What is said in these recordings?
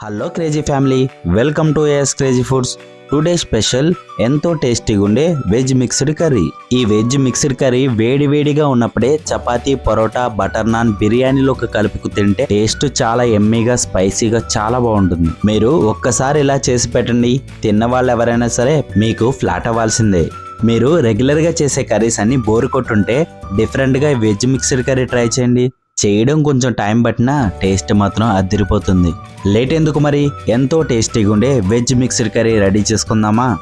Hello crazy family welcome to S crazy foods today special ఎంతో టేస్టీగా ఉండే veg mixed curry. ఈ veg mixed curry వేడి వేడిగా ఉన్నప్పుడే చపాతీ పరోటా బటర్ నాన్ బిర్యానీలోకి కలుపుకు తింటే టేస్ట్ చాలా ఎమ్మీగా స్పైసీగా చాలా బాగుంటుంది. మీరు ఒక్కసారి ఇలా చేసి పెట్టండి తిన్న వాళ్ళు ఎవరైనా సరే మీకు ఫ్లాట్ అవ్వాల్సిందే. మీరు రెగ్యులర్గా చేసే కర్రీస్ అన్ని బోరు కొట్టుంటే డిఫరెంట్గా వెజ్ మిక్స్డ్ కర్రీ ట్రై చేయండి. చేయడం కొంచెం టైం పట్టినా టేస్ట్ మాత్రం అదిరిపోతుంది. లేట్ ఎందుకు మరి? ఎంతో టేస్టీగా ఉండే వెజ్ మిక్స్డ్ కర్రీ రెడీ చేసుకుందామా?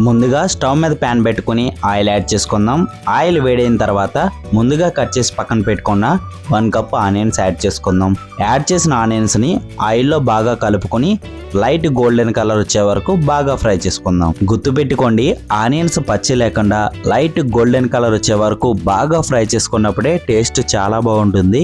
ముందుగా స్టవ్ మీద ప్యాన్ పెట్టుకుని ఆయిల్ యాడ్ చేసుకుందాం. ఆయిల్ వేడైన తర్వాత ముందుగా కట్ చేసి పక్కన పెట్టుకున్న వన్ కప్ ఆనియన్స్ యాడ్ చేసుకుందాం. యాడ్ చేసిన ఆనియన్స్ని ఆయిల్లో బాగా కలుపుకొని లైట్ గోల్డెన్ కలర్ వచ్చే వరకు బాగా ఫ్రై చేసుకుందాం. గుర్తు పెట్టుకోండి ఆనియన్స్ పచ్చి లేకుండా లైట్ గోల్డెన్ కలర్ వచ్చే వరకు బాగా ఫ్రై చేసుకున్నప్పుడే టేస్ట్ చాలా బాగుంటుంది.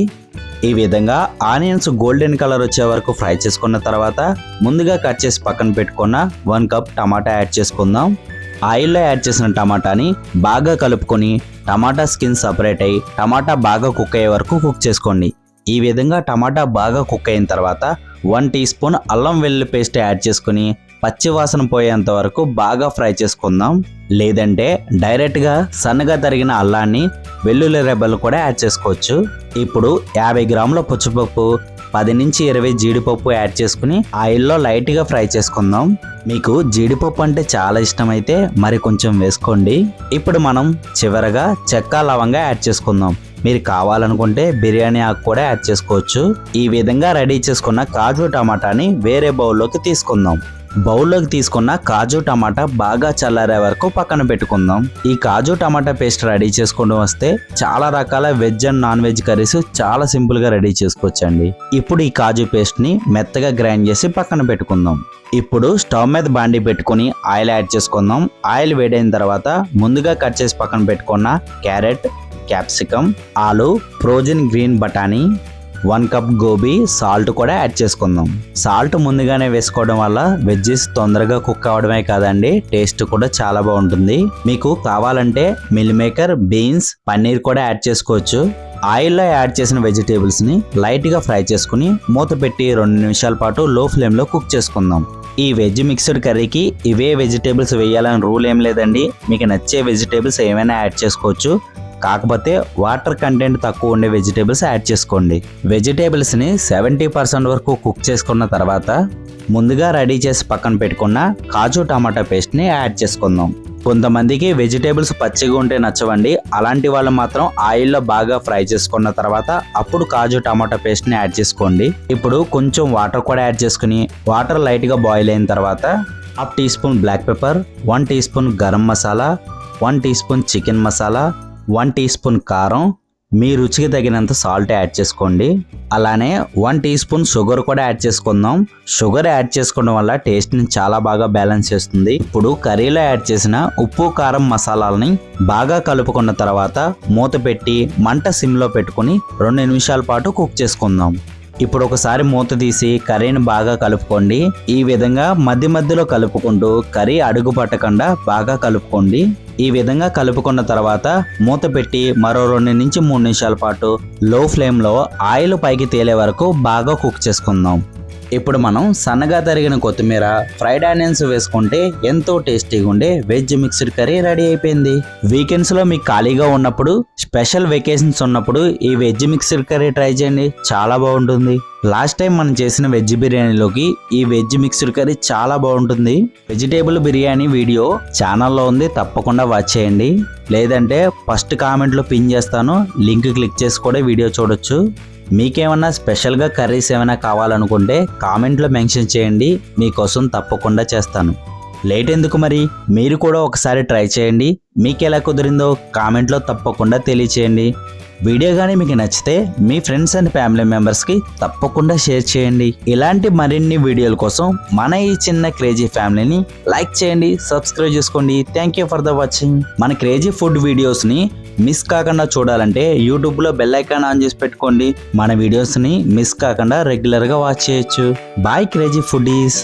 ఈ విధంగా ఆనియన్స్ గోల్డెన్ కలర్ వచ్చే వరకు ఫ్రై చేసుకున్న తర్వాత ముందుగా కట్ చేసి పక్కన పెట్టుకున్న వన్ కప్ టమాటా యాడ్ చేసుకుందాం. ఆయిల్లో యాడ్ చేసిన టమాటాని బాగా కలుపుకొని టమాటా స్కిన్ సపరేట్ అయ్యి టమాటా బాగా కుక్ అయ్యే వరకు కుక్ చేసుకోండి. ఈ విధంగా టమాటా బాగా కుక్ అయిన తర్వాత వన్ టీ స్పూన్ అల్లం వెల్లుల్లి పేస్ట్ యాడ్ చేసుకుని పచ్చివాసన పోయేంత వరకు బాగా ఫ్రై చేసుకుందాం. లేదంటే డైరెక్ట్గా సన్నగా తరిగిన అల్లాన్ని వెల్లుల్లి రెబ్బలు కూడా యాడ్ చేసుకోవచ్చు. ఇప్పుడు యాభై గ్రాముల పుచ్చిపప్పు పది నుంచి ఇరవై జీడిపప్పు యాడ్ చేసుకుని ఆయిల్లో లైట్గా ఫ్రై చేసుకుందాం. మీకు జీడిపప్పు అంటే చాలా ఇష్టమైతే మరి కొంచెం వేసుకోండి. ఇప్పుడు మనం చివరగా చెక్క లవంగా యాడ్ చేసుకుందాం. మీరు కావాలనుకుంటే బిర్యానీ ఆకు కూడా యాడ్ చేసుకోవచ్చు. ఈ విధంగా రెడీ చేసుకున్న కాజు టమాటాని వేరే బౌల్లోకి తీసుకుందాం. బౌల్లోకి తీసుకున్న కాజు టమాటా బాగా చల్లారే వరకు పక్కన పెట్టుకుందాం. ఈ కాజు టమాటా పేస్ట్ రెడీ చేసుకుంటూ వస్తే చాలా రకాల veg and non veg curries చాలా సింపుల్గా రెడీ చేసుకోవచ్చండి. ఇప్పుడు ఈ కాజు పేస్ట్ని మెత్తగా గ్రైండ్ చేసి పక్కన పెట్టుకుందాం. ఇప్పుడు స్టవ్ మీద బాండి పెట్టుకుని ఆయిల్ యాడ్ చేసుకుందాం. ఆయిల్ వేడైన తర్వాత ముందుగా కట్ చేసి పక్కన పెట్టుకున్న క్యారెట్ క్యాప్సికమ్ ఆలు ఫ్రోజన్ గ్రీన్ బఠానీ వన్ కప్ గోబీ సాల్ట్ కూడా యాడ్ చేసుకుందాం. సాల్ట్ ముందుగానే వేసుకోవడం వల్ల వెజ్జెస్ తొందరగా కుక్ అవడమే కాదండి టేస్ట్ కూడా చాలా బాగుంటుంది. మీకు కావాలంటే మిల్ మేకర్ బీన్స్ పన్నీర్ కూడా యాడ్ చేసుకోవచ్చు. ఆయిల్లో యాడ్ చేసిన వెజిటేబుల్స్ని లైట్గా ఫ్రై చేసుకుని మూత పెట్టి రెండు నిమిషాల పాటు లో ఫ్లేమ్లో కుక్ చేసుకుందాం. ఈ వెజ్ మిక్స్డ్ కర్రీకి ఇవే వెజిటేబుల్స్ వేయాలని రూల్ ఏం లేదండి. మీకు నచ్చే వెజిటేబుల్స్ ఏమైనా యాడ్ చేసుకోవచ్చు. కాకపోతే వాటర్ కంటెంట్ తక్కువ ఉండే వెజిటేబుల్స్ యాడ్ చేసుకోండి. వెజిటేబుల్స్ని సెవెంటీ పర్సెంట్ వరకు కుక్ చేసుకున్న తర్వాత ముందుగా రెడీ చేసి పక్కన పెట్టుకున్న కాజు టమాటా పేస్ట్ని యాడ్ చేసుకుందాం. కొంతమందికి వెజిటేబుల్స్ పచ్చిగా ఉంటే నచ్చవండి. అలాంటి వాళ్ళు మాత్రం ఆయిల్లో బాగా ఫ్రై చేసుకున్న తర్వాత అప్పుడు కాజు టమాటా పేస్ట్ని యాడ్ చేసుకోండి. ఇప్పుడు కొంచెం వాటర్ కూడా యాడ్ చేసుకుని వాటర్ లైట్గా బాయిల్ అయిన తర్వాత half teaspoon black pepper one teaspoon garam masala one teaspoon chicken masala one teaspoon కారం మీ రుచికి తగినంత సాల్ట్ యాడ్ చేసుకోండి. అలానే వన్ టీ స్పూన్ షుగర్ కూడా యాడ్ చేసుకుందాం. షుగర్ యాడ్ చేసుకోవడం వల్ల టేస్ట్ని చాలా బాగా బ్యాలెన్స్ చేస్తుంది. ఇప్పుడు కర్రీలో యాడ్ చేసిన ఉప్పు కారం మసాలాలని బాగా కలుపుకున్న తర్వాత మూత పెట్టి మంట సిమ్లో పెట్టుకుని రెండు నిమిషాల పాటు కుక్ చేసుకుందాం. ఇప్పుడు ఒకసారి మూత తీసి కర్రీని బాగా కలుపుకోండి. ఈ విధంగా మధ్య మధ్యలో కలుపుకుంటూ కర్రీ అడుగు పట్టకుండా బాగా కలుపుకోండి. ఈ విధంగా కలుపుకున్న తర్వాత మూత పెట్టి మరో రెండు నుంచి మూడు నిమిషాల పాటు లో ఫ్లేమ్లో ఆయిల్ పైకి తేలే వరకు బాగా కుక్ చేసుకుందాం. ఇప్పుడు మనం సన్నగా తరిగిన కొత్తిమీర ఫ్రైడ్ ఆనియన్స్ వేసుకుంటే ఎంతో టేస్టీగా ఉండే వెజ్ మిక్స్డ్ కర్రీ రెడీ అయిపోయింది. వీకెండ్స్లో మీకు ఖాళీగా ఉన్నప్పుడు స్పెషల్ వెకేషన్స్ ఉన్నప్పుడు ఈ వెజ్ మిక్స్డ్ కర్రీ ట్రై చేయండి. చాలా బాగుంటుంది. లాస్ట్ టైం మనం చేసిన వెజ్ బిర్యానీలోకి ఈ వెజ్ మిక్స్డ్ కర్రీ చాలా బాగుంటుంది. వెజిటేబుల్ బిర్యానీ వీడియో ఛానల్లో ఉంది. తప్పకుండా వాచ్ చేయండి. లేదంటే ఫస్ట్ కామెంట్లో పిన్ చేస్తాను. లింక్ క్లిక్ చేసి కూడా వీడియో చూడొచ్చు. మీకేమన్నా స్పెషల్గా కర్రీస్ ఏమైనా కావాలనుకుంటే కామెంట్లో మెన్షన్ చేయండి. మీకోసం తప్పకుండా చేస్తాను. లేట్ ఎందుకు మరి? మీరు కూడా ఒకసారి ట్రై చేయండి. మీకు ఎలా కుదిరిందో కామెంట్లో తప్పకుండా తెలియచేయండి. వీడియో కానీ మీకు నచ్చితే మీ ఫ్రెండ్స్ అండ్ ఫ్యామిలీ మెంబర్స్కి తప్పకుండా షేర్ చేయండి. ఇలాంటి మరిన్ని వీడియోల కోసం మన ఈ చిన్న క్రేజీ ఫ్యామిలీని లైక్ చేయండి సబ్స్క్రైబ్ చేసుకోండి. Thank you for the watching. మన క్రేజీ ఫుడ్ వీడియోస్ని మిస్ కాకుండా చూడాలంటే యూట్యూబ్లో బెల్ ఐకాన్ ఆన్ చేసి పెట్టుకోండి. మన వీడియోస్ని మిస్ కాకుండా రెగ్యులర్గా వాచ్ చేయొచ్చు. Bye crazy foodies